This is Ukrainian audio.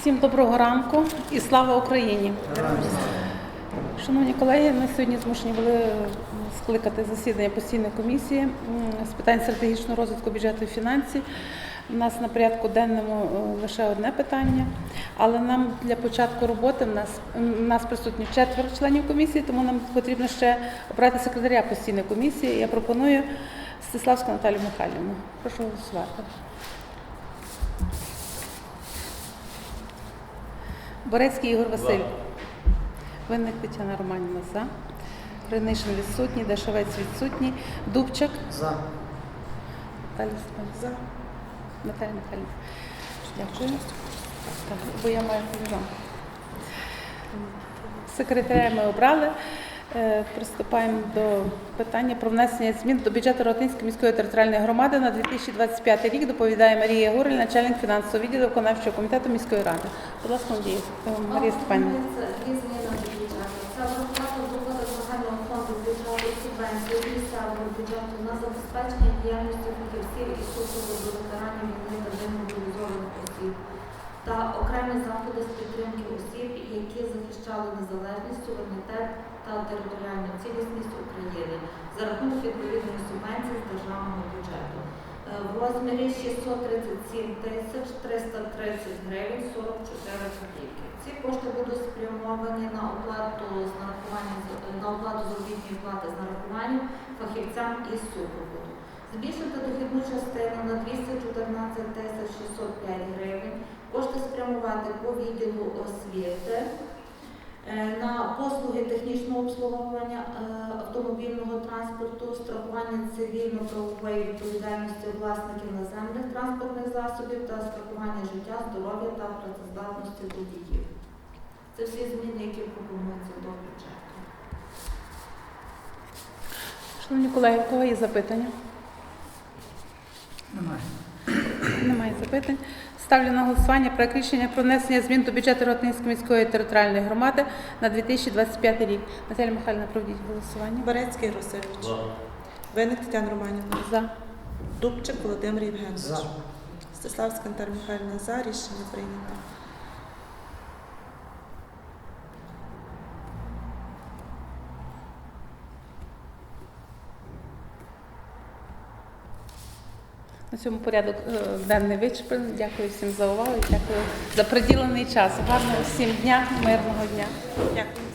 Всім доброго ранку і слава Україні! Шановні колеги, ми сьогодні змушені були скликати засідання постійної комісії з питань стратегічного розвитку бюджету і фінансів. У нас на порядку денному е, лише одне питання, але нам для початку роботи в нас, в нас присутні четверо членів комісії, тому нам потрібно ще обрати секретаря постійної комісії. Я пропоную Стеславську Наталію Михайлівну. Прошу голосувати. Борецький Ігор Васильович. Винник Тетяна Романівна за. Кринишин відсутній, Дашевець відсутній. Дубчак. За. Наталія Степанівна. За. Наталя Михайлівна. Дякую. Так, бо я маю телефон. Секретаря ми обрали. Е, Приступаємо до питання про внесення змін до бюджету Ротинської міської територіальної громади на 2025 рік. Доповідає Марія Гурель, начальник фінансового відділу виконавчого комітету міської ради. Будь ласка, е, Марія Степанівна. Це дві зміни бюджету. Це виплата доходу загального фонду бюджету субвенції місцевого бюджету на забезпечення діяльності фахівців і супроводу до ветеранів війни та демобілізованих осіб окремі заходи з підтримки осіб, які захищали незалежність, суверенітет та територіальну цілісність України за рахунок відповідної субвенції з державного бюджету е, в розмірі 637 тисяч 330 гривень 44 копійки. Ці кошти будуть спрямовані на оплату з на оплату заробітної плати з нарахуванням фахівцям із супроводу. Збільшити дохідну частину на 214 тисяч 605 гривень. Кошти спрямувати по відділу освіти е, на послуги технічного обслуговування е, автомобільного транспорту, страхування цивільно-правової відповідальності власників наземних транспортних засобів та страхування життя, здоров'я та працездатності водіїв. Це всі зміни, які пропонуються до бюджету. Шановні колеги, у кого є запитання? Немає. Немає запитань. Ставлю на голосування проект рішення про внесення змін до бюджету Ротинської міської територіальної громади на 2025 рік. Наталя Михайлівна, проведіть голосування. Берецький Росевич. Виник Тетяна Романівна. За. Дубчик Володимир Євгенович. За. Стеславська Наталя Михайлівна за. Рішення прийнято. На цьому порядок е, денний вичерпаний. Дякую всім за увагу. Дякую за приділений час. Гарного всім дня, мирного дня. Дякую.